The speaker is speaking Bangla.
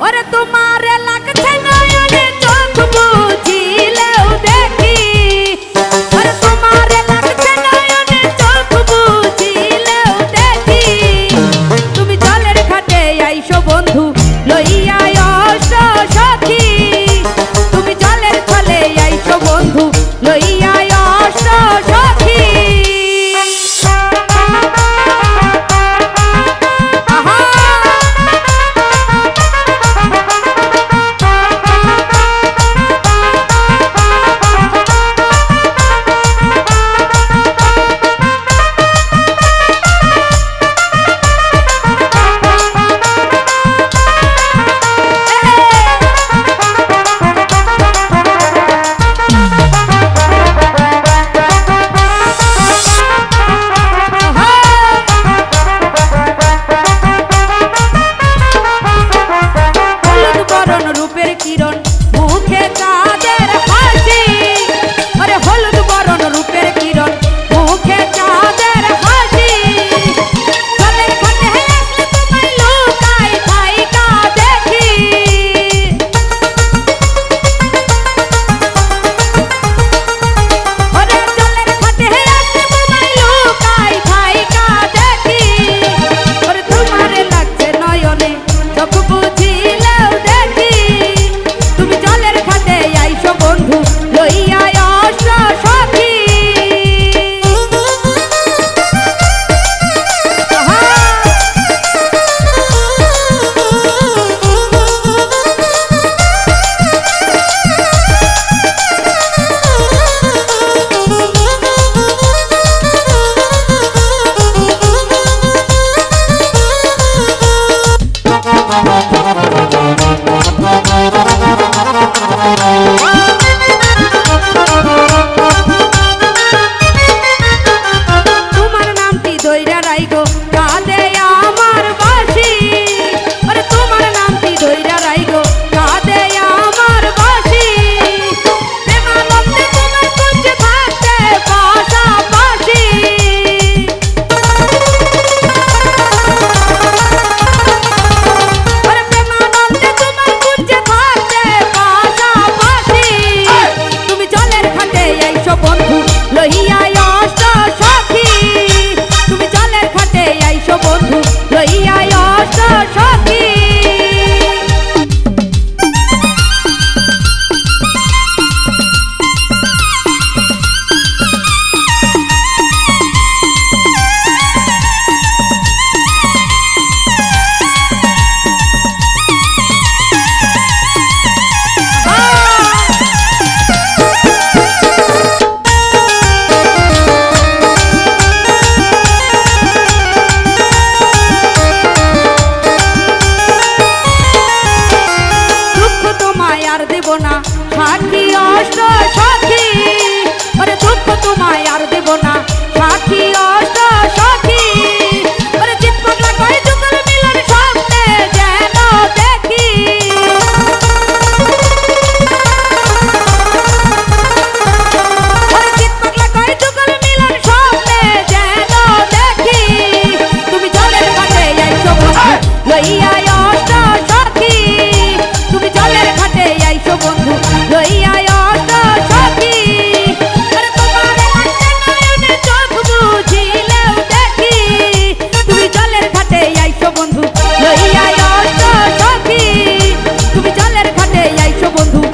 ওরে তোমার লাগছে না সাথী অষ্ট সাথী আরে দুঃখ তোমায় আর দেব না। cuando